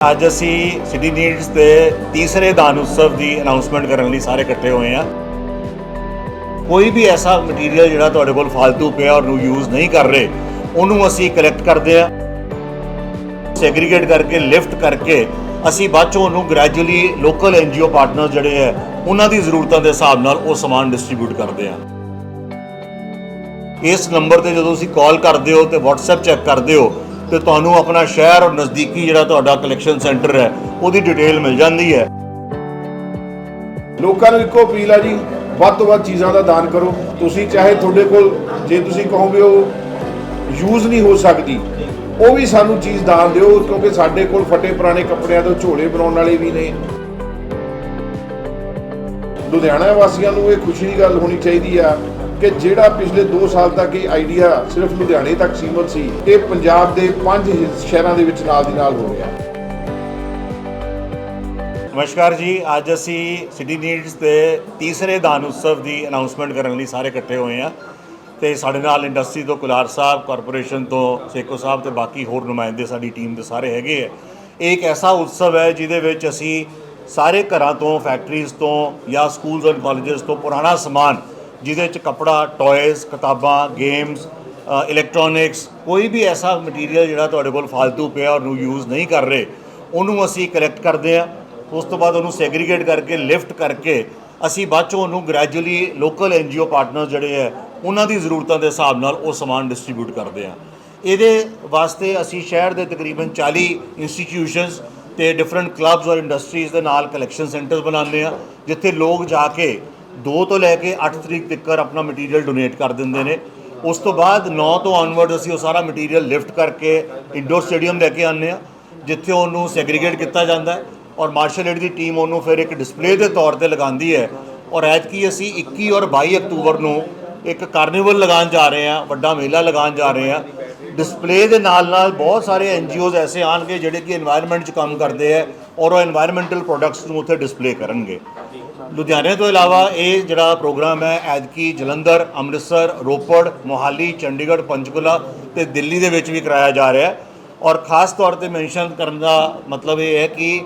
ਅੱਜ ਅਸੀਂ city needs ਦੇ ਤੀਸਰੇ ਦਾਨ ਉਤਸਵ ਦੀ ਅਨਾਉਂਸਮੈਂਟ ਕਰਨ ਲਈ ਸਾਰੇ ਇਕੱਠੇ ਹੋਏ ਆ ਕੋਈ ਵੀ ਐਸਾ ਮਟੀਰੀਅਲ ਜਿਹੜਾ ਤੁਹਾਡੇ ਕੋਲ ਫालतू ਪਿਆ ਔਰ ਨੂੰ ਯੂਜ਼ ਨਹੀਂ ਕਰ ਰਹੇ, ਉਹਨੂੰ ਅਸੀਂ ਕਲੈਕਟ ਕਰਦੇ ਆ ਸੈਗਰੀਗੇਟ ਕਰਕੇ ਲਿਫਟ ਕਰਕੇ, ਅਸੀਂ ਬਾਅਦ ਚੋਂ ਉਹਨੂੰ ਗ੍ਰੈਜੂਅਲੀ ਲੋਕਲ ਐਨਜੀਓ ਪਾਰਟਨਰ ਜਿਹੜੇ ਹੈ, ਉਹਨਾਂ ਦੀ ਜ਼ਰੂਰਤਾਂ ਦੇ ਹਿਸਾਬ ਨਾਲ ਉਹ ਸਮਾਨ ਡਿਸਟ੍ਰੀਬਿਊਟ ਕਰਦੇ ਆ ਇਸ ਨੰਬਰ ਤੇ ਜਦੋਂ ਤੁਸੀਂ ਕਾਲ ਕਰਦੇ ਹੋ ਤੇ WhatsApp ਚੈੱਕ ਕਰਦੇ ਹੋ ਤੇ ਤੁਹਾਨੂੰ ਆਪਣਾ ਸ਼ਹਿਰ ਔਰ ਨਜ਼ਦੀਕੀ ਜਿਹੜਾ ਤੁਹਾਡਾ ਕਲੈਕਸ਼ਨ ਸੈਂਟਰ ਹੈ, ਉਹਦੀ ਡਿਟੇਲ ਮਿਲ ਜਾਂਦੀ ਹੈ। ਲੋਕਾਂ ਨੂੰ ਇੱਕੋ ਅਪੀਲ ਆ ਜੀ, ਵੱਧ ਤੋਂ ਵੱਧ ਚੀਜ਼ਾਂ ਦਾ ਦਾਨ ਕਰੋ। ਤੁਸੀਂ ਚਾਹੇ ਤੁਹਾਡੇ ਕੋਲ, ਜੇ ਤੁਸੀਂ ਕਹੋਗੇ ਉਹ ਯੂਜ਼ ਨਹੀਂ ਹੋ ਸਕਦੀ, ਉਹ ਵੀ ਸਾਨੂੰ ਚੀਜ਼ ਦਾਨ ਦਿਓ, ਕਿਉਂਕਿ ਸਾਡੇ ਕੋਲ ਫਟੇ ਪੁਰਾਣੇ ਕੱਪੜਿਆਂ ਤੋਂ ਝੋਲੇ ਬਣਾਉਣ ਵਾਲੇ ਵੀ ਨੇ। ਲੁਧਿਆਣਾ ਵਾਸੀਆਂ ਨੂੰ ਇਹ ਖੁਸ਼ੀ ਦੀ ਗੱਲ ਹੋਣੀ ਚਾਹੀਦੀ ਆ। ਕਿ ਜਿਹੜਾ ਪਿਛਲੇ 2 ਸਾਲ ਤੱਕ ਇਹ ਆਈਡੀਆ ਸਿਰਫ ਲੁਧਿਆਣੇ ਤੱਕ ਸੀਮਤ ਸੀ, ਇਹ ਪੰਜਾਬ ਦੇ ਪੰਜ ਸ਼ਹਿਰਾਂ ਦੇ ਵਿੱਚ ਨਾਲ ਦੀ ਨਾਲ ਹੋ ਰਿਹਾ। ਨਮਸਕਾਰ ਜੀ, ਅੱਜ ਅਸੀਂ ਸਿਟੀ ਨੀਡਸ ਦੇ ਤੀਸਰੇ ਦਾਨ ਉਤਸਵ ਦੀ ਅਨਾਉਂਸਮੈਂਟ ਕਰਨ ਲਈ ਸਾਰੇ ਇਕੱਠੇ ਹੋਏ ਆ ਤੇ ਸਾਡੇ ਨਾਲ ਇੰਡਸਟਰੀ ਤੋਂ ਕੁਲਾਰ ਸਾਹਿਬ ਕਾਰਪੋਰੇਸ਼ਨ ਤੋਂ ਸੇਕੋ ਸਾਹਿਬ ਤੇ ਬਾਕੀ ਹੋਰ ਨੁਮਾਇੰਦੇ ਸਾਡੀ ਟੀਮ ਦੇ ਸਾਰੇ ਹੈਗੇ ਆ। ਇਹ ਇੱਕ ਐਸਾ ਉਤਸਵ ਹੈ ਜਿਹਦੇ ਵਿੱਚ ਅਸੀਂ ਸਾਰੇ ਘਰਾਂ ਤੋਂ ਫੈਕਟਰੀਜ਼ ਤੋਂ ਜਾਂ ਸਕੂਲਸ ਐਂਡ ਕਾਲਜਸ ਤੋਂ ਪੁਰਾਣਾ ਸਮਾਨ ਜਿਹਦੇ ਵਿੱਚ ਕੱਪੜਾ ਟੌਇਜ਼ ਕਿਤਾਬਾਂ ਗੇਮਸ ਇਲੈਕਟ੍ਰੋਨਿਕਸ ਕੋਈ ਵੀ ਐਸਾ ਮਟੀਰੀਅਲ ਜਿਹੜਾ ਤੁਹਾਡੇ ਕੋਲ ਫालतू ਪਿਆ ਔਰ ਨੂੰ ਯੂਜ਼ ਨਹੀਂ ਕਰ ਰਹੇ, ਉਹਨੂੰ ਅਸੀਂ ਕਲੈਕਟ ਕਰਦੇ ਆ ਉਸ ਤੋਂ ਬਾਅਦ ਉਹਨੂੰ ਸੈਗਰੀਗੇਟ ਕਰਕੇ ਲਿਫਟ ਕਰਕੇ ਅਸੀਂ ਬਾਅਦ ਚੋਂ ਉਹਨੂੰ ਗ੍ਰੈਜੂਅਲੀ ਲੋਕਲ ਐਨਜੀਓ ਪਾਰਟਨਰ ਜਿਹੜੇ ਹੈ, ਉਹਨਾਂ ਦੀ ਜ਼ਰੂਰਤਾਂ ਦੇ ਹਿਸਾਬ ਨਾਲ ਉਹ ਸਮਾਨ ਡਿਸਟ੍ਰੀਬਿਊਟ ਕਰਦੇ ਆ ਇਹਦੇ ਵਾਸਤੇ ਅਸੀਂ ਸ਼ਹਿਰ ਦੇ ਤਕਰੀਬਨ 40 ਇੰਸਟੀਟਿਊਸ਼ਨਸ ਤੇ ਡਿਫਰੈਂਟ ਕਲੱਬਸ ਔਰ ਇੰਡਸਟਰੀਜ਼ ਦੇ ਨਾਲ ਕਲੈਕਸ਼ਨ ਸੈਂਟਰਸ ਬਣਾਉਂਦੇ ਆ ਜਿੱਥੇ ਲੋਕ ਜਾ ਕੇ 2 ਤੋਂ ਲੈ ਕੇ 8 ਤਰੀਕ ਤੱਕ ਆਪਣਾ ਮਟੀਰੀਅਲ ਡੋਨੇਟ ਕਰ ਦਿੰਦੇ ਨੇ। ਉਸ ਤੋਂ ਬਾਅਦ 9 ਤੋਂ ਆਨਵਰਡ ਅਸੀਂ ਉਹ ਸਾਰਾ ਮਟੀਰੀਅਲ ਲਿਫਟ ਕਰਕੇ ਇੰਡੋਰ ਸਟੇਡੀਅਮ ਲੈ ਕੇ ਆਉਂਦੇ ਆ ਜਿੱਥੇ ਉਹਨੂੰ ਸੈਗਰੀਗੇਟ ਕੀਤਾ ਜਾਂਦਾ ਹੈ ਔਰ ਮਾਰਸ਼ਲ ਏਡ ਦੀ ਟੀਮ ਉਹਨੂੰ ਫਿਰ ਇੱਕ ਡਿਸਪਲੇ ਦੇ ਤੌਰ ਤੇ ਲਗਾਉਂਦੀ ਹੈ। ਔਰ ਐਤ ਕੀ ਅਸੀਂ 21 ਔਰ 22 ਅਕਤੂਬਰ ਨੂੰ ਇੱਕ ਕਾਰਨੀਵਲ ਲਗਾਉਣ ਜਾ ਰਹੇ ਆ ਵੱਡਾ ਮੇਲਾ ਲਗਾਉਣ ਜਾ ਰਹੇ ਆ ਡਿਸਪਲੇ ਦੇ ਨਾਲ ਨਾਲ ਬਹੁਤ ਸਾਰੇ ਐਨ ਜੀਓਜ਼ ਐਸੇ ਆਣਗੇ ਜਿਹੜੇ ਕਿ এনवायरमेंट 'ਚ ਕੰਮ ਕਰਦੇ ਆ ਔਰ ਉਹ এনवायरमेंटਲ ਪ੍ਰੋਡਕਟਸ ਨੂੰ ਉੱਥੇ ਡਿਸਪਲੇ ਕਰਨਗੇ। ਲੁਧਿਆਣੇ ਤੋਂ ਇਲਾਵਾ ਇਹ ਜਿਹੜਾ ਪ੍ਰੋਗਰਾਮ ਹੈ, ਐਤਕੀ ਜਲੰਧਰ, ਅੰਮ੍ਰਿਤਸਰ, ਰੋਪੜ, ਮੋਹਾਲੀ, ਚੰਡੀਗੜ੍ਹ, ਪੰਚਕੂਲਾ ਤੇ ਦਿੱਲੀ ਦੇ ਵਿੱਚ ਵੀ ਕਰਾਇਆ ਜਾ ਰਿਹਾ ਹੈ। ਔਰ ਖਾਸ ਤੌਰ ਤੇ ਮੈਂਸ਼ਨ ਕਰਨ ਦਾ ਮਤਲਬ ਇਹ ਹੈ ਕਿ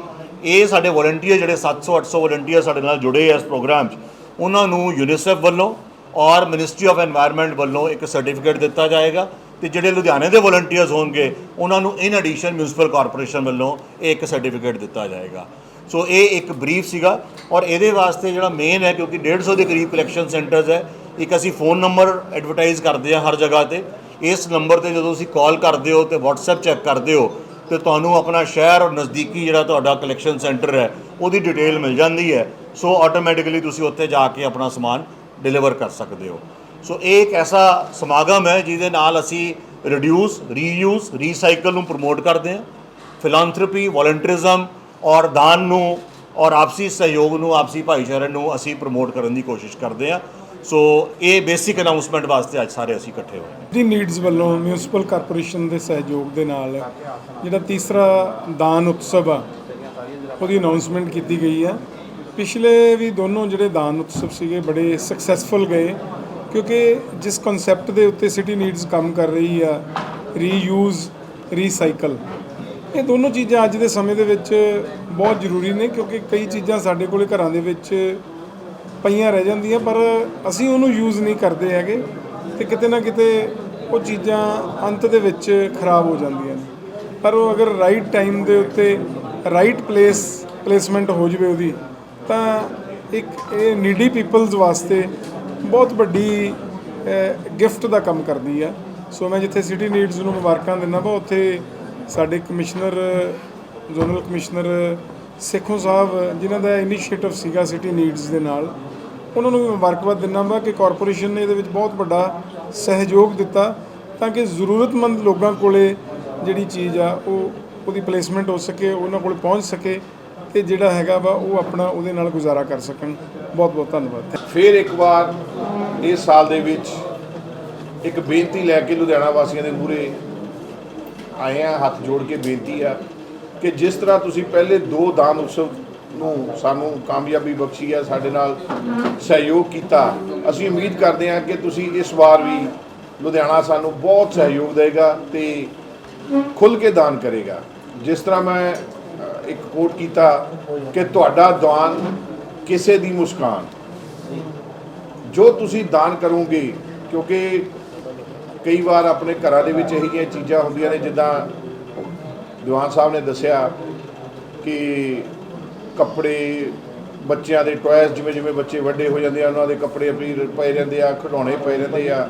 ਇਹ ਸਾਡੇ ਵੋਲੰਟੀਅਰ ਜਿਹੜੇ 700 800 ਵੋਲੰਟੀਅਰ ਸਾਡੇ ਨਾਲ ਜੁੜੇ ਇਸ ਪ੍ਰੋਗਰਾਮ 'ਚ, ਉਹਨਾਂ ਨੂੰ ਯੂਨੀਸੈਫ ਵੱਲੋਂ ਔਰ ਮਿਨਿਸਟਰੀ ਆਫ এনवायरमेंट ਵੱਲੋਂ ਇੱਕ ਸਰਟੀਫਿਕੇਟ ਦਿੱਤਾ ਜਾਏਗਾ ਤੇ ਜਿਹੜੇ ਲੁਧਿਆਣੇ ਦੇ ਵੋਲੰਟੀਅਰਸ ਹੋਣਗੇ, ਉਹਨਾਂ ਨੂੰ ਇਨ ਐਡੀਸ਼ਨ ਮਿਊਂਸਪਲ ਕਾਰਪੋਰੇਸ਼ਨ ਵੱਲੋਂ ਇੱਕ ਸਰਟੀਫਿਕੇਟ ਦਿੱਤਾ ਜਾਏਗਾ। ਸੋ ਇਹ ਇੱਕ ਬਰੀਫ ਸੀਗਾ ਔਰ ਇਹਦੇ ਵਾਸਤੇ ਜਿਹੜਾ ਮੇਨ ਹੈ ਕਿਉਂਕਿ 150 ਦੇ ਕਰੀਬ ਕਲੈਕਸ਼ਨ ਸੈਂਟਰਸ ਹੈ, ਇੱਕ ਅਸੀਂ ਫੋਨ ਨੰਬਰ ਐਡਵਰਟਾਈਜ਼ ਕਰਦੇ ਹਾਂ ਹਰ ਜਗ੍ਹਾ ਤੇ। ਇਸ ਨੰਬਰ ਤੇ ਜਦੋਂ ਤੁਸੀਂ ਕਾਲ ਕਰਦੇ ਹੋ ਤੇ WhatsApp ਚੈੱਕ ਕਰਦੇ ਹੋ, ਤੇ ਤੁਹਾਨੂੰ ਆਪਣਾ ਸ਼ਹਿਰ ਔਰ ਨਜ਼ਦੀਕੀ ਜਿਹੜਾ ਤੁਹਾਡਾ ਕਲੈਕਸ਼ਨ ਸੈਂਟਰ ਹੈ, ਉਹਦੀ ਡਿਟੇਲ ਮਿਲ ਜਾਂਦੀ ਹੈ। ਸੋ ਆਟੋਮੈਟਿਕਲੀ ਤੁਸੀਂ ਉੱਥੇ ਜਾ ਕੇ ਆਪਣਾ ਸਮਾਨ ਡਿਲੀਵਰ ਕਰ ਸਕਦੇ ਹੋ। ਸੋ ਇਹ ਇੱਕ ਐਸਾ ਸਮਾਗਮ ਹੈ ਜਿਹਦੇ ਨਾਲ ਅਸੀਂ ਰਿਡਿਊਸ ਰੀਯੂਸ ਰੀਸਾਈਕਲ ਨੂੰ ਪ੍ਰਮੋਟ ਕਰਦੇ ਹਾਂ। ਫਿਲਾਂਥਰਪੀ ਵੋਲੰਟਰਿਜ਼ਮ ਔਰ ਦਾਨ ਨੂੰ ਔਰ ਆਪਸੀ ਸਹਿਯੋਗ ਨੂੰ, ਆਪਸੀ ਭਾਈਚਾਰੇ ਨੂੰ ਅਸੀਂ ਪ੍ਰਮੋਟ ਕਰਨ ਦੀ ਕੋਸ਼ਿਸ਼ ਕਰਦੇ ਹਾਂ। ਸੋ ਇਹ ਬੇਸਿਕ ਅਨਾਉਂਸਮੈਂਟ ਵਾਸਤੇ ਅੱਜ ਸਾਰੇ ਅਸੀਂ ਇਕੱਠੇ ਹੋਏ ਹਾਂ। ਦੀ ਨੀਡਸ ਵੱਲੋਂ ਮਿਊਨਿਸਪਲ ਕਾਰਪੋਰੇਸ਼ਨ ਦੇ ਸਹਿਯੋਗ ਦੇ ਨਾਲ ਜਿਹੜਾ ਤੀਸਰਾ ਦਾਨ ਉਤਸਵ ਆ, ਉਹਦੀ ਅਨਾਉਂਸਮੈਂਟ ਕੀਤੀ ਗਈ ਆ। ਪਿਛਲੇ ਵੀ ਦੋਨੋਂ ਜਿਹੜੇ ਦਾਨ ਉਤਸਵ ਸੀਗੇ ਬੜੇ ਸਕਸੈਸਫੁਲ ਗਏ, ਕਿਉਂਕਿ ਜਿਸ ਕਨਸੈਪਟ ਦੇ ਉੱਤੇ ਸਿਟੀ ਨੀਡਸ ਕੰਮ ਕਰ ਰਹੀ ਆ ਰੀਯੂਜ਼ ਰੀਸਾਈਕਲ ਇਹ ਦੋਨੋਂ ਚੀਜ਼ਾਂ ਅੱਜ ਦੇ ਸਮੇਂ ਦੇ ਵਿੱਚ ਬਹੁਤ ਜ਼ਰੂਰੀ ਨੇ ਕਿਉਂਕਿ ਕਈ ਚੀਜ਼ਾਂ ਸਾਡੇ ਕੋਲੇ ਘਰਾਂ ਦੇ ਵਿੱਚ ਪਈਆਂ ਰਹਿ ਜਾਂਦੀਆਂ, ਪਰ ਅਸੀਂ ਉਹਨੂੰ ਯੂਜ਼ ਨਹੀਂ ਕਰਦੇ ਹੈਗੇ ਤੇ ਕਿਤੇ ਨਾ ਕਿਤੇ ਉਹ ਚੀਜ਼ਾਂ ਅੰਤ ਦੇ ਵਿੱਚ ਖਰਾਬ ਹੋ ਜਾਂਦੀਆਂ ਨੇ। ਪਰ ਉਹ ਅਗਰ ਰਾਈਟ ਟਾਈਮ ਦੇ ਉੱਤੇ ਰਾਈਟ ਪਲੇਸ ਪਲੇਸਮੈਂਟ ਹੋ ਜਵੇ ਉਹਦੀ, ਤਾਂ ਇੱਕ ਇਹ ਨੀਡੀ ਪੀਪਲਸ ਵਾਸਤੇ ਬਹੁਤ ਵੱਡੀ ਗਿਫਟ ਦਾ ਕੰਮ ਕਰਦੀ ਆ। ਸੋ ਮੈਂ ਜਿੱਥੇ ਸਿਟੀ ਨੀਡਸ ਨੂੰ ਮੁਬਾਰਕਾਂ ਦਿੰਦਾ ਵਾ, ਉੱਥੇ ਸਾਡੇ commissioner, zonal commissioner Sekhon sahib, ਜਿਨ੍ਹਾਂ ਦਾ ਇਨੀਸ਼ੀਏਟਿਵ ਸੀਗਾ ਸਿਟੀ ਨੀਡਸ ਦੇ ਨਾਲ, ਉਹਨਾਂ ਨੂੰ ਵੀ ਮੁਬਾਰਕਬਾਦ ਦਿੰਦਾ ਵਾ ਕਿ ਕਾਰਪੋਰੇਸ਼ਨ ਨੇ ਇਹਦੇ ਵਿੱਚ ਬਹੁਤ ਵੱਡਾ ਸਹਿਯੋਗ ਦਿੱਤਾ ਤਾਂ ਕਿ ਜ਼ਰੂਰਤਮੰਦ ਲੋਕਾਂ ਕੋਲੇ ਜਿਹੜੀ ਚੀਜ਼ ਆ, ਉਹ ਉਹਦੀ ਪਲੇਸਮੈਂਟ ਹੋ ਸਕੇ, ਉਹਨਾਂ ਕੋਲ ਪਹੁੰਚ ਸਕੇ ਤੇ ਜਿਹੜਾ ਹੈਗਾ ਵਾ, ਉਹ ਆਪਣਾ ਉਹਦੇ ਨਾਲ ਗੁਜ਼ਾਰਾ ਕਰ ਸਕਣ। ਬਹੁਤ ਬਹੁਤ ਧੰਨਵਾਦ। ਫਿਰ ਇੱਕ ਵਾਰ ਇਸ ਸਾਲ ਦੇ ਵਿੱਚ ਇੱਕ ਬੇਨਤੀ ਲੈ ਕੇ ਲੁਧਿਆਣਾ ਵਾਸੀਆਂ ਦੇ ਮੂਹਰੇ ਆਏ ਆ, ਹੱਥ ਜੋੜ ਕੇ ਬੇਨਤੀ ਆ ਕਿ ਜਿਸ ਤਰ੍ਹਾਂ ਤੁਸੀਂ ਪਹਿਲੇ ਦੋ ਦਾਨ ਉਤਸਵ ਨੂੰ ਸਾਨੂੰ ਕਾਮਯਾਬੀ ਬਖਸ਼ੀ ਹੈ ਸਾਡੇ ਨਾਲ ਸਹਿਯੋਗ ਕੀਤਾ, ਅਸੀਂ ਉਮੀਦ ਕਰਦੇ ਹਾਂ ਕਿ ਤੁਸੀਂ ਇਸ ਵਾਰ ਵੀ ਲੁਧਿਆਣਾ ਸਾਨੂੰ ਬਹੁਤ ਸਹਿਯੋਗ ਦੇਗਾ ਤੇ ਖੁੱਲ ਕੇ ਦਾਨ ਕਰੇਗਾ। ਜਿਸ ਤਰ੍ਹਾਂ ਮੈਂ ਇੱਕ ਕੋਟ ਕੀਤਾ ਕਿ ਤੁਹਾਡਾ ਦਾਨ ਕਿਸੇ ਦੀ ਮੁਸਕਾਨ। ਜੋ ਤੁਸੀਂ ਦਾਨ ਕਰੋਗੇ, ਕਿਉਂਕਿ ਕਈ ਵਾਰ ਆਪਣੇ ਘਰਾਂ ਦੇ ਵਿੱਚ ਇਹੋ ਜਿਹੀਆਂ ਚੀਜ਼ਾਂ ਹੁੰਦੀਆਂ ਨੇ, ਜਿੱਦਾਂ ਦੀਵਾਨ ਸਾਹਿਬ ਨੇ ਦੱਸਿਆ ਕਿ ਕੱਪੜੇ ਬੱਚਿਆਂ ਦੇ ਟੌਇਸ ਜਿਵੇਂ ਜਿਵੇਂ ਬੱਚੇ ਵੱਡੇ ਹੋ ਜਾਂਦੇ ਆ, ਉਹਨਾਂ ਦੇ ਕੱਪੜੇ ਵੀ ਪਏ ਰਹਿੰਦੇ ਆ, ਖਿਡੌਣੇ ਪਏ ਰਹਿੰਦੇ ਆ,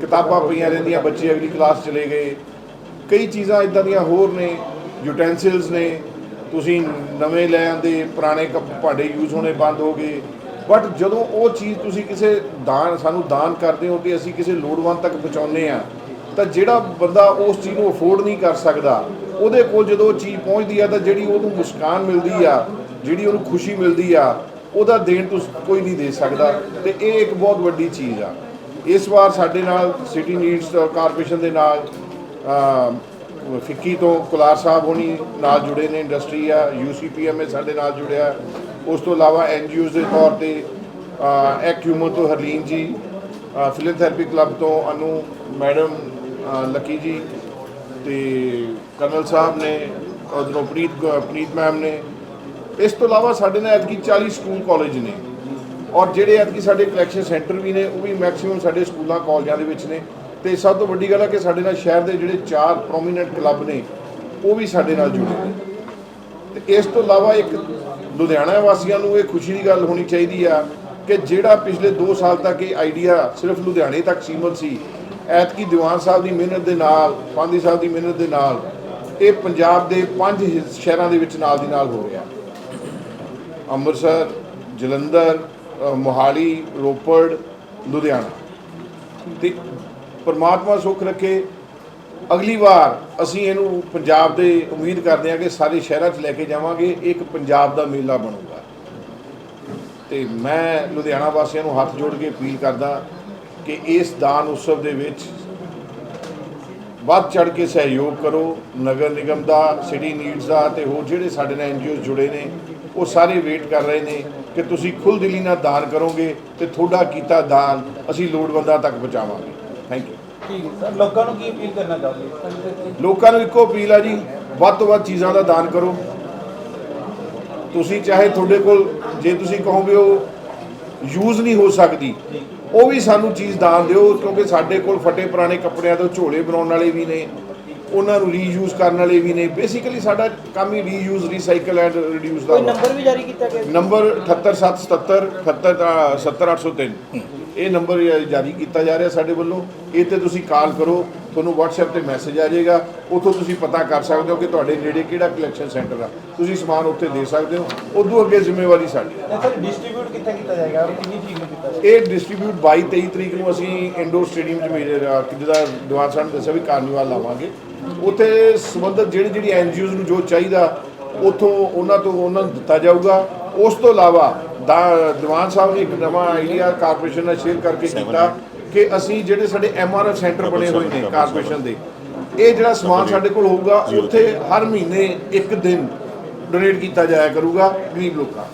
ਕਿਤਾਬਾਂ ਪਈਆਂ ਰਹਿੰਦੀਆਂ, ਬੱਚੇ ਅਗਲੀ ਕਲਾਸ ਚਲੇ ਗਏ। ਕਈ ਚੀਜ਼ਾਂ ਇਦਾਂ ਦੀਆਂ ਹੋਰ ਨੇ ਯੂਟੈਂਸਿਲਸ ਨੇ, ਤੁਸੀਂ ਨਵੇਂ ਲੈ ਆਂਦੇ ਪੁਰਾਣੇ ਕੱਪ ਭਾਂਡੇ ਯੂਜ਼ ਹੋਣੇ ਬੰਦ ਹੋ ਗਏ। ਬਟ ਜਦੋਂ ਉਹ ਚੀਜ਼ ਤੁਸੀਂ ਕਿਸੇ ਦਾਨ, ਸਾਨੂੰ ਦਾਨ ਕਰਦੇ ਹੋ ਤੇ ਅਸੀਂ ਕਿਸੇ ਲੋੜਵੰਦ ਤੱਕ ਪਹੁੰਚਾਉਂਦੇ ਆ ਤਾਂ ਜਿਹੜਾ ਬੰਦਾ ਉਸ ਚੀਜ਼ ਨੂੰ ਅਫੋਰਡ ਨਹੀਂ ਕਰ ਸਕਦਾ, ਉਹਦੇ ਕੋਲ ਜਦੋਂ ਉਹ ਚੀਜ਼ ਪਹੁੰਚਦੀ ਆ ਤਾਂ ਜਿਹੜੀ ਉਹਨੂੰ ਮੁਸਕਾਨ ਮਿਲਦੀ ਆ, ਜਿਹੜੀ ਉਹਨੂੰ ਖੁਸ਼ੀ ਮਿਲਦੀ ਆ, ਉਹਦਾ ਦੇਣ ਤੁਸੀਂ ਕੋਈ ਨਹੀਂ ਦੇ ਸਕਦਾ। ਤੇ ਇਹ ਇੱਕ ਬਹੁਤ ਵੱਡੀ ਚੀਜ਼ ਆ। ਇਸ ਵਾਰ ਸਾਡੇ ਨਾਲ ਸਿਟੀ ਨੀਡਸ ਕਾਰਪੋਰੇਸ਼ਨ ਦੇ ਨਾਲ ਫਿੱਕੀ ਤੋਂ ਕੁਲਾਰ ਸਾਹਿਬ ਹੋਣੀ ਨਾਲ ਜੁੜੇ ਨੇ, ਇੰਡਸਟਰੀ ਆ ਯੂਸੀਪੀਐਮਏ ਸਾਡੇ ਨਾਲ ਜੁੜਿਆ। ਉਸ ਤੋਂ ਇਲਾਵਾ ਐੱਨ ਜੀ ਓਜ਼ ਦੇ ਤੌਰ ਤੇ ਐਕ ਹਿਊਮਨ ਤੋਂ ਹਰਲੀਨ ਜੀ ਫਿਲੈਂਥੈਰੇਪੀ ਕਲੱਬ ਤੋਂ ਅਨੂ, ਮੈਡਮ ਲੱਕੀ ਜੀ ਤੇ ਕਰਨਲ ਸਾਹਿਬ ਨੇ, ਉਧਰੋਂ ਪ੍ਰੀਤ ਪ੍ਰੀਤ ਮੈਮ ਨੇ। ਇਸ ਤੋਂ ਇਲਾਵਾ ਸਾਡੇ ਨਾਲ ਐਤਕੀ 40 ਸਕੂਲ ਕਾਲਜ ਨੇ। ਔਰ ਜਿਹੜੇ ਐਤਕੀ ਸਾਡੇ ਕਲੈਕਸ਼ਨ ਸੈਂਟਰ ਵੀ ਨੇ, ਉਹ ਵੀ ਮੈਕਸਿਮਮ ਸਾਡੇ ਸਕੂਲਾਂ, ਕਾਲਜਾਂ ਦੇ ਵਿੱਚ ਨੇ। ਤੇ ਸਭ ਤੋਂ ਵੱਡੀ ਗੱਲ ਹੈ ਕਿ ਸਾਡੇ ਨਾਲ ਸ਼ਹਿਰ ਦੇ ਜਿਹੜੇ ਚਾਰ ਪ੍ਰੋਮੀਨੈਂਟ ਕਲੱਬ ਨੇ, ਉਹ ਵੀ ਸਾਡੇ ਨਾਲ ਜੁੜੇ ਨੇ। ਤੇ ਇਸ ਤੋਂ ਇਲਾਵਾ ਇੱਕ ਲੁਧਿਆਣਾ ਵਾਸੀਆਂ ਨੂੰ ਇਹ ਖੁਸ਼ੀ ਦੀ ਗੱਲ ਹੋਣੀ ਚਾਹੀਦੀ ਆ ਕਿ ਜਿਹੜਾ ਪਿਛਲੇ 2 ਸਾਲ ਤੱਕ ਇਹ ਆਈਡੀਆ ਸਿਰਫ ਲੁਧਿਆਣੇ ਤੱਕ ਸੀਮਤ ਸੀ, ਐਤਕੀ ਦੀਵਾਨ ਸਾਹਿਬ ਦੀ ਮਿਹਨਤ ਦੇ ਨਾਲ ਪਾਂਦੀ ਸਾਹਿਬ ਦੀ ਮਿਹਨਤ ਦੇ ਨਾਲ, ਇਹ ਪੰਜਾਬ ਦੇ ਪੰਜ ਸ਼ਹਿਰਾਂ ਦੇ ਵਿੱਚ ਨਾਲ ਦੀ ਨਾਲ ਹੋ ਰਿਹਾ। ਅੰਮ੍ਰਿਤਸਰ, ਜਲੰਧਰ ਮੋਹਾਲੀ, ਰੋਪੜ, ਲੁਧਿਆਣਾ। ਤੇ ਪਰਮਾਤਮਾ ਸੁੱਖ ਰੱਖੇ ਅਗਲੀ ਵਾਰ ਅਸੀਂ ਇਹਨੂੰ ਪੰਜਾਬ ਦੇ ਉਮੀਦ ਕਰਦੇ ਹਾਂ ਕਿ ਸਾਰੇ ਸ਼ਹਿਰਾਂ 'ਚ ਲੈ ਕੇ ਜਾਵਾਂਗੇ ਇੱਕ ਪੰਜਾਬ ਦਾ ਮੇਲਾ ਬਣੂਗਾ। ਤੇ ਮੈਂ ਲੁਧਿਆਣਾ ਵਾਸੀਆਂ ਨੂੰ ਹੱਥ ਜੋੜ ਕੇ ਅਪੀਲ ਕਰਦਾ ਕਿ ਇਸ ਦਾਨ ਉਤਸਵ ਦੇ ਵਿੱਚ ਵੱਧ ਚੜ ਕੇ ਸਹਿਯੋਗ ਕਰੋ। ਨਗਰ ਨਿਗਮ ਦਾ, ਸਿਟੀ ਨੀਡਸ ਦਾ ਤੇ ਹੋਰ ਜਿਹੜੇ ਸਾਡੇ ਨਾਲ ਐਨਜੀਓ ਜੁੜੇ ਨੇ, ਉਹ ਸਾਰੇ ਵੇਟ ਕਰ ਰਹੇ ਨੇ ਕਿ ਤੁਸੀਂ ਖੁੱਲ੍ਹ ਦਿਲੀ ਨਾਲ ਦਾਨ ਕਰੋਗੇ ਤੇ ਤੁਹਾਡਾ ਕੀਤਾ ਦਾਨ ਅਸੀਂ ਲੋੜਵੰਦਾਂ ਤੱਕ ਪਹੁੰਚਾਵਾਂਗੇ। ਥੈਂਕ ਯੂ ਠੀਕ ਹੈ ਸਰ ਲੋਕਾਂ ਨੂੰ ਕੀ ਅਪੀਲ ਕਰਨਾ ਚਾਹੁੰਦੇ ਲੋਕਾਂ ਨੂੰ ਇੱਕੋ ਅਪੀਲ ਆ ਜੀ ਵੱਧ ਤੋਂ ਵੱਧ ਚੀਜ਼ਾਂ ਦਾ ਦਾਨ ਕਰੋ। ਤੁਸੀਂ ਚਾਹੇ ਤੁਹਾਡੇ ਕੋਲ ਜੇ ਤੁਸੀਂ ਕਹੋਗੇ ਉਹ ਯੂਜ਼ ਨਹੀਂ ਹੋ ਸਕਦੀ ਉਹ ਵੀ ਸਾਨੂੰ ਚੀਜ਼ ਦਾਨ ਦਿਓ ਕਿਉਂਕਿ ਸਾਡੇ ਕੋਲ ਫਟੇ ਪੁਰਾਣੇ ਕੱਪੜਿਆਂ ਤੋਂ ਝੋਲੇ ਬਣਾਉਣ ਵਾਲੇ ਵੀ ਨੇ ਉਹਨਾਂ ਨੂੰ ਰੀਯੂਜ਼ ਕਰਨ ਵਾਲੇ ਵੀ ਨੇ। ਬੇਸਿਕਲੀ ਸਾਡਾ ਕੰਮ ਹੀ ਰੀਯੂਜ਼ ਰੀਸਾਈਕਲ ਐਂਡ ਰਿਡਿਊਸ ਦਾ। ਨੰਬਰ ਵੀ। ਜਾਰੀ ਕੀਤਾ ਗਿਆ ਨੰਬਰ 78777 77803 ਇਹ ਨੰਬਰ ਜਾਰੀ ਕੀਤਾ ਜਾ ਰਿਹਾ ਸਾਡੇ ਵੱਲੋਂ। ਇਹ ਤੇ ਤੁਸੀਂ ਕਾਲ ਕਰੋ ਤੁਹਾਨੂੰ WhatsApp ਤੇ ਮੈਸੇਜ ਆ ਜਾਏਗਾ। ਉੱਥੋਂ ਤੁਸੀਂ ਪਤਾ ਕਰ ਸਕਦੇ ਹੋ ਕਿ ਤੁਹਾਡੇ ਨੇੜੇ ਕਿਹੜਾ ਕਲੈਕਸ਼ਨ ਸੈਂਟਰ ਆ। ਤੁਸੀਂ ਸਮਾਨ ਉੱਥੇ ਦੇ ਸਕਦੇ ਹੋ। ਉਦੋਂ ਅੱਗੇ ਜ਼ਿੰਮੇਵਾਰੀ ਸਾਡੀ। ਇਹ ਸਰ ਡਿਸਟ੍ਰੀਬਿਊਟ ਕਿੱਥੇ ਕੀਤਾ ਜਾਏਗਾ? ਔਰ ਕਿੰਨੀ ਤਰੀਕ ਨੂੰ ਕੀਤਾ ਜਾਏਗਾ? ਇਹ ਡਿਸਟ੍ਰੀਬਿਊਟ 22 23 ਤਰੀਕ ਨੂੰ ਅਸੀਂ ਇੰਡੋਰ ਸਟੇਡੀਅਮ 'ਚ ਮੇਰੇ ਜਿਹਦਾ ਦੀਵਾਨ ਸਾਹਿਬ ਨੇ ਦੱਸਿਆ ਵੀ ਕਾਰਨੀਵਾਲ ਲਾਵਾਂਗੇ। ਉੱਥੇ ਸੰਬੰਧਿਤ ਜਿਹੜੀ ਜਿਹੜੀ ਐਨਜੀਓਜ਼ ਨੂੰ ਜੋ ਚਾਹੀਦਾ ਉਥੋਂ ਉਹਨਾਂ ਤੋਂ ਉਹਨਾਂ ਨੂੰ ਦਿੱਤਾ ਜਾਊਗਾ। ਉਸ ਤੋਂ ਇਲਾਵਾ ਦੀਵਾਨ ਸਾਹਿਬ ਨੇ ਇੱਕ ਨਵਾਂ ਆਈਡੀਆ ਕਾਰਪੋਰੇਸ਼ਨ ਨਾਲ ਸ਼ੇਅਰ ਕਰਕੇ ਕੀਤਾ ਕਿ ਅਸੀਂ ਜਿਹੜੇ ਸਾਡੇ ਐਮਆਰਐਫ ਸੈਂਟਰ ਬਣੇ ਹੋਏ ਨੇ ਕਾਰਪੋਰੇਸ਼ਨ ਦੇ। ਇਹ ਜਿਹੜਾ ਸਮਾਨ ਸਾਡੇ ਕੋਲ ਹੋਊਗਾ ਉੱਥੇ ਹਰ ਮਹੀਨੇ ਇੱਕ ਦਿਨ ਡੋਨੇਟ ਕੀਤਾ ਜਾਇਆ ਕਰੂਗਾ ਗਰੀਬ ਲੋਕਾਂ।